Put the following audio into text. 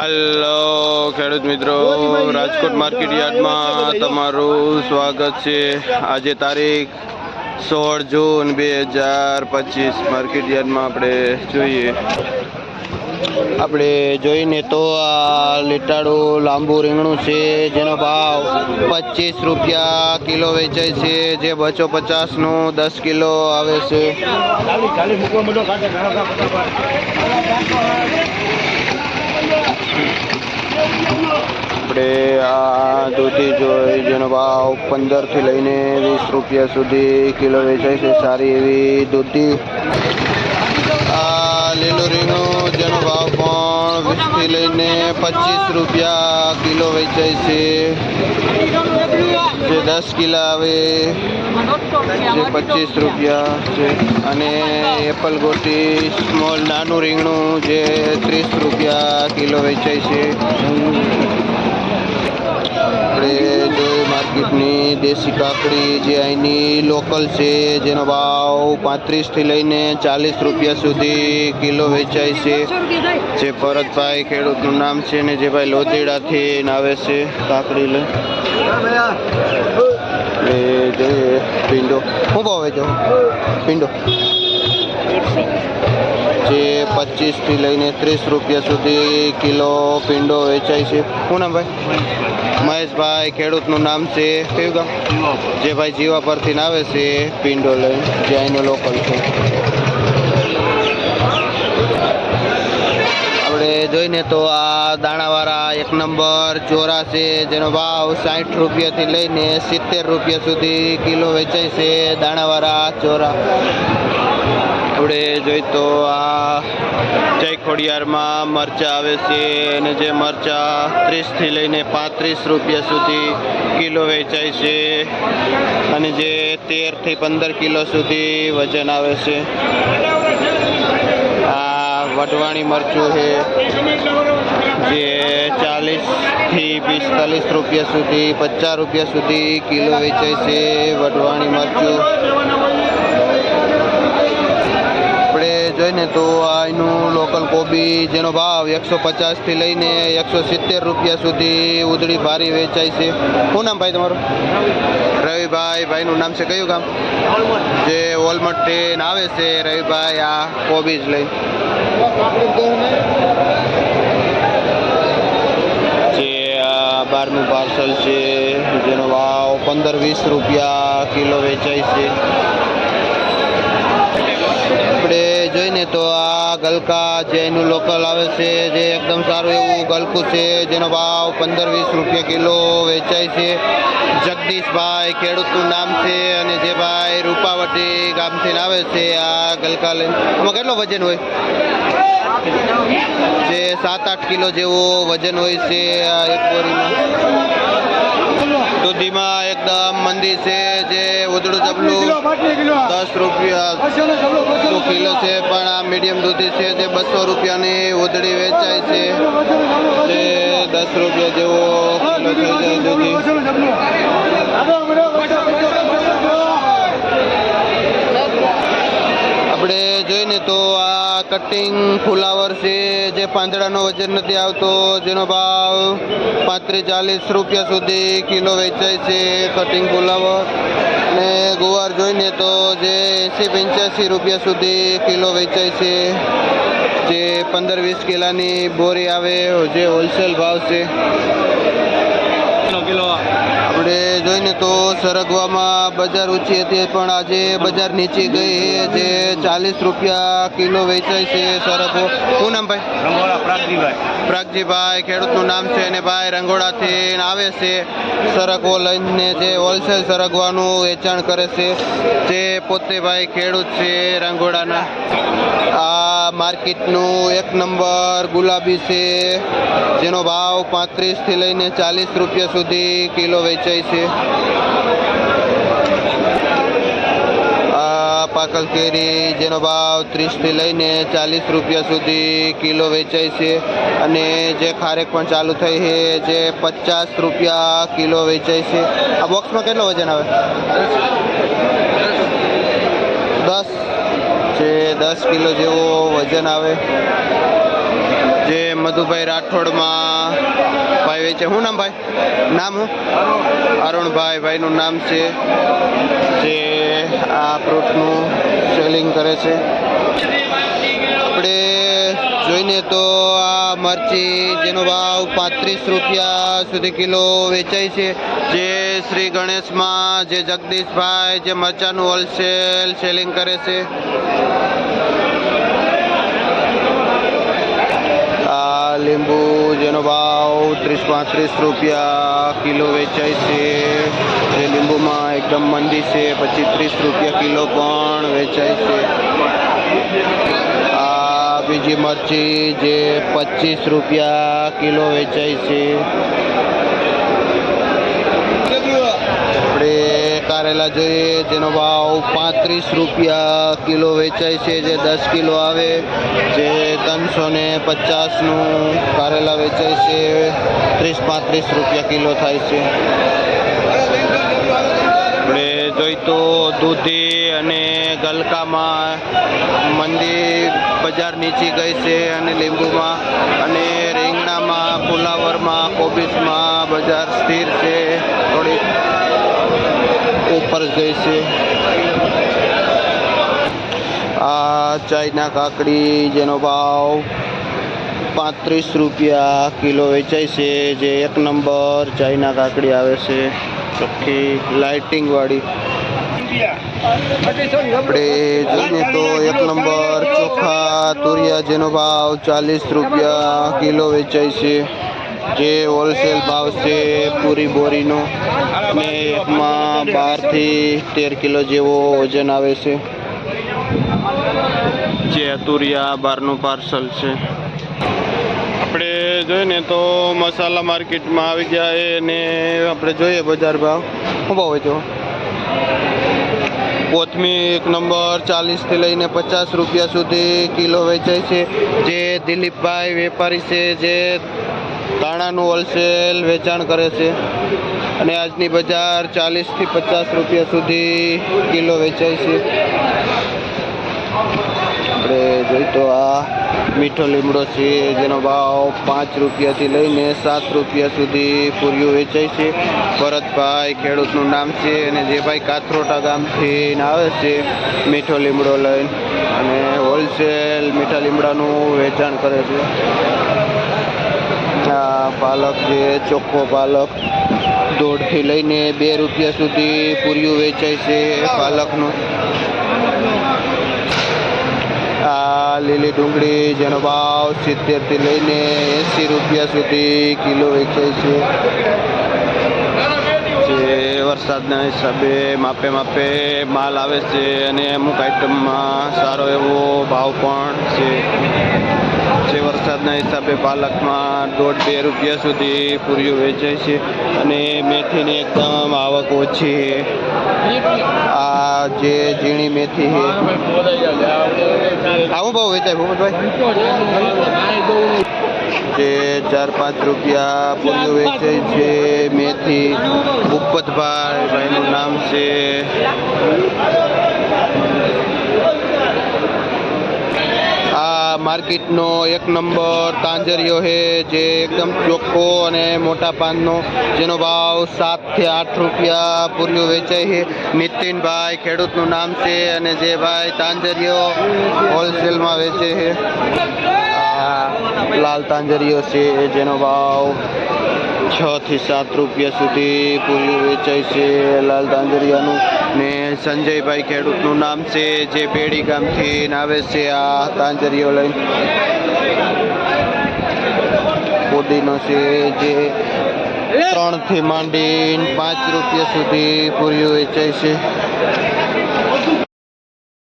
હાલો ખેડૂત મિત્રો. રાજકોટ માર્કેટ યાર્ડમાં તમારું સ્વાગત છે. આજે તારીખ સોળ જૂન બે હજાર પચીસ. માર્કેટ યાર્ડમાં આપણે જોઈએ. આપણે જોઈને તો આ લીટાડું લાંબુ રીંગણું છે, જેનો ભાવ પચીસ રૂપિયા કિલો વેચાય છે, જે બસો પચાસનું દસ કિલો આવે છે. આપણે આ દૂધી જોઈ, જેનો ભાવ પંદરથી લઈને વીસ રૂપિયા સુધી કિલો વેચાય છે. સારી એવી દૂધી. આ લીલું રીંગણું જેનો ભાવ પણ વીસથી લઈને પચીસ રૂપિયા કિલો વેચાય છે. જે દસ કિલો આવે, જે પચીસ રૂપિયા છે. અને એપલ ગોટી સ્મોલ નાનું રીંગણું જે ત્રીસ રૂપિયા કિલો વેચાય છે. આપણે જોઈએ માર્કેટની દેશી કાકડી જે અહીંની લોકલ છે જેનો ભાવ પાંત્રીસથી લઈને ચાલીસ રૂપિયા સુધી કિલો વેચાય છે. જે ભરતભાઈ ખેડૂતનું નામ છે ને જે ભાઈ લોધીડાથી આવે છે કાકડી લઈ એ જોઈએ પીંડો શું ભાવ વેચો? પીંડો જે પચીસથી લઈને ત્રીસ રૂપિયા સુધી કિલો પીંડો વેચાય છે. શું નામ ભાઈ? મહેશભાઈ, ખેડૂતનું નામ છે કયું ગામ? જે ભાઈ જીવા પરથી આવે છે પીંડો લઈને, જે અહીંનો લોકલ છે. આપણે જોઈને તો આ દાણાવાળા એક નંબર ચોરા છે, જેનો ભાવ સાઠ રૂપિયાથી લઈને સિત્તેર રૂપિયા સુધી કિલો વેચાય છે દાણાવાળા ચોરા. આપણે જોઈ તો આ જય ખોડિયારમાં મરચાં આવે છે અને જે મરચાં ત્રીસથી લઈને પાંત્રીસ રૂપિયા સુધી કિલો વેચાય છે અને જે તેરથી પંદર કિલો સુધી વજન આવે છે. આ વઢવાણી મરચું છે, જે ચાલીસથી પિસ્તાલીસ રૂપિયા સુધી, પચાસ રૂપિયા સુધી કિલો વેચાય છે વઢવાણી મરચું. જોઈને તો આ એનું લોકલ કોબી જેનો ભાવ એકસો પચાસથી લઈને એકસો સિત્તેર રૂપિયા સુધી ઉધડી ભારી વેચાય છે. શું નામ ભાઈ તમારું? રવિભાઈ ભાઈનું નામ છે કયું ગામ? જે વોલમટ ટ્રેન આવે છે, રવિભાઈ આ કોબીજ લઈ જે બારનું પાર્સલ છે, જેનો ભાવ પંદર વીસ રૂપિયા કિલો વેચાય છે આપણે જોઈને તો આ ગલકા જે એનું લોકલ આવે છે, જે એકદમ સારું એવું ગલકું છે, જેનો ભાવ પંદર વીસ રૂપિયા કિલો વેચાય છે. જગદીશભાઈ ખેડૂતનું નામ છે અને જે ભાઈ રૂપાવટી ગામથી આવે છે આ ગલકા લઈને. આમાં કેટલો વજન હોય? સાત આઠ કિલો જેવો વજન હોય છે આ એક બોરીમાં. દૂધીમાં એકદમ મંદી છે, જે ઉધડું ચપલું દસ રૂપિયા કિલો છે, પણ આ મીડિયમ દૂધી છે, જે બસો રૂપિયાની ઉધડી વેચાય છે. જે દસ રૂપિયા જેવો કિલો થઈ જાય દૂધી આપણે જોઈને તો આ કટિંગ ફુલાવર છે જે પાંદડાનો વજન નથી આવતો જેનો ભાવ પાંત્રીસ ચાલીસ રૂપિયા સુધી કિલો વેચાય છે કટિંગ ફુલાવર. અને ગુવાર જોઈને તો જે એંસી પંચ્યાસી રૂપિયા સુધી કિલો વેચાય છે. જે પંદર વીસ કિલાની બોરી આવે જે હોલસેલ ભાવ છે. કિલો આપણે જોઈને તો સરગવામાં બજાર ઊંચી હતી પણ આજે બજાર નીચી ગઈ છે. જે ચાલીસ રૂપિયા કિલો વેચાય છે સરગવો શું નામ ભાઈ? રંગોળા પ્રાગજીભાઈ. પ્રાગજીભાઈ ખેડૂતનું નામ છે અને ભાઈ રંગોળાથી આવે છે. સરગવો લઈને જે હોલસેલ સરગવાનું વેચાણ કરે છે. જે પોતે ભાઈ ખેડૂત છે રંગોળાના. આ માર્કેટનું એક નંબર ગુલાબી છે. જેનો ભાવ પાંત્રીસથી લઈને ચાલીસ રૂપિયા સુધી કિલો વેચાય છે. પાકલ કેરી જેનો ભાવ ત્રીસથી લઈને ચાલીસ રૂપિયા સુધી કિલો વેચાય છે અને જે ખારેક પણ ચાલુ થઈ છે જે પચાસ રૂપિયા કિલો વેચાય છે. આ બોક્સમાં કેટલો વજન આવે? દસ. જે દસ કિલો જેવો વજન આવે. જે મધુભાઈ રાઠોડમાં ભાઈ વેચે. શું નામ ભાઈ? નામ હું અરુણભાઈ ભાઈનું નામ છે. જે આ ફ્રૂટનું સેલિંગ કરે છે. આપણે જોઈને તો આ મરચી જેનો ભાવ પાંત્રીસ રૂપિયા સુધી કિલો વેચાય છે. જે શ્રી ગણેશમાં, જે જગદીશભાઈ, જે મરચાનું હોલસેલ સેલિંગ કરે છે. આ લીંબુ જેનો ભાવ ત્રીસ પાંત્રીસ રૂપિયા કિલો વેચાય છે. જે લીંબુમાં એકદમ મંદી છે, પછી ત્રીસ રૂપિયા કિલો પણ વેચાય છે. આ બીજી મરચી જે પચીસ રૂપિયા કિલો વેચાય છે આપણે કારેલા જોઈએ જેનો ભાવ પાંત્રીસ રૂપિયા કિલો વેચાય છે. જે દસ કિલો આવે, જે ત્રણસો ને પચાસનું કારેલા વેચાય છે. ત્રીસ પાંત્રીસ રૂપિયા કિલો થાય છે. આપણે જોઈ તો દૂધી અને ગલકામાં મંદી બજાર નીચી ગઈ છે અને લીંબુમાં અને રીંગણામાં, ફુલાવરમાં, કોબીજમાં બજાર સ્થિર છે. ઉપર ગઈ છે. આ ચાઈના કાકડી જેનો ભાવ પાંત્રીસ રૂપિયા કિલો વેચાય છે, જે એક નંબર ચાઈના કાકડી આવે છે. ચોખ્ખી લાઇટિંગવાળી આપણે જોઈએ તો એક નંબર ચોખા તુરિયા જેનો ભાવ ચાલીસ રૂપિયા કિલો વેચાય છે. જે હોલસેલ ભાવ છે પૂરી બોરીનો અને એકમાં બારથી તેર કિલો જેવો વજન આવે છે. જે અતુરિયા બારનું પાર્સલ છે. આપણે જોઈએ ને તો મસાલા માર્કેટમાં આવી ગયા એને આપણે જોઈએ બજાર ભાવ. શું ભાવ હોય કોથમીર એક નંબર ચાલીસથી લઈને પચાસ રૂપિયા સુધી કિલો વેચાય છે. જે દિલીપભાઈ વેપારી છે, જે ધાણાનું હોલસેલ વેચાણ કરે છે અને આજની બજાર ચાલીસથી પચાસ રૂપિયા સુધી કિલો વેચાય છે. આપણે જોઈ તો આ મીઠો લીમડો છે, જેનો ભાવ પાંચ રૂપિયાથી લઈને સાત રૂપિયા સુધી પૂર્યું વેચાય છે. ભરતભાઈ ખેડૂતનું નામ છે અને જે ભાઈ કાથરોટા ગામથી આવે છે, મીઠો લીમડો લઈને અને હોલસેલ મીઠા લીમડાનું વેચાણ કરે છે. આ પાલક છે ચોખ્ખો પાલક. દોઢથી લઈને બે રૂપિયા સુધી પૂર્યું વેચાય છે પાલકનું. આ લીલી ડુંગળી જેનો ભાવ સિત્તેરથી લઈને એંસી રૂપિયા સુધી કિલો વેચાય છે. જે વરસાદના હિસાબે માપે માપે માલ આવે છે અને અમુક આઈટમમાં સારો એવો ભાવ પણ છે. જે વરસાદના હિસાબે પાલકમાં દોઢ બે રૂપિયા સુધી પૂરીઓ વેચાય છે અને મેથીની એકદમ આવક ઓછી આ જે ઝીણી મેથી છે. આવું ભાવ વેચાય ભૂપતભાઈ? જે ચાર પાંચ રૂપિયા પૂરીઓ વેચાય છે, મેથી, ભૂપતભાઈ, ભાઈનું નામ છે આ માર્કેટનો એક નંબર તાંજરિયો છે, જે એકદમ ચોખ્ખો અને મોટા પાનનો, જેનો ભાવ સાતથી આઠ રૂપિયા પૂર્યો વેચાય છે. નીતિનભાઈ ખેડૂતનું નામ છે અને જે ભાઈ તાંજરિયો હોલસેલમાં વેચે છે. લાલ તાંજરિયો છે, જેનો ભાવ છ થી સાત રૂપિયા સુધી પૂર્યું વેચાય છે લાલ તાંજરિયાનું ને સંજયભાઈ ખેડૂતનું નામ છે, જે બેડી ગામથી આવે છે આ દાંજરીઓ લઈને. પુદીનો છે જે ત્રણથી માંડી પાંચ રૂપિયા સુધી પૂર્યું વેચાય છે.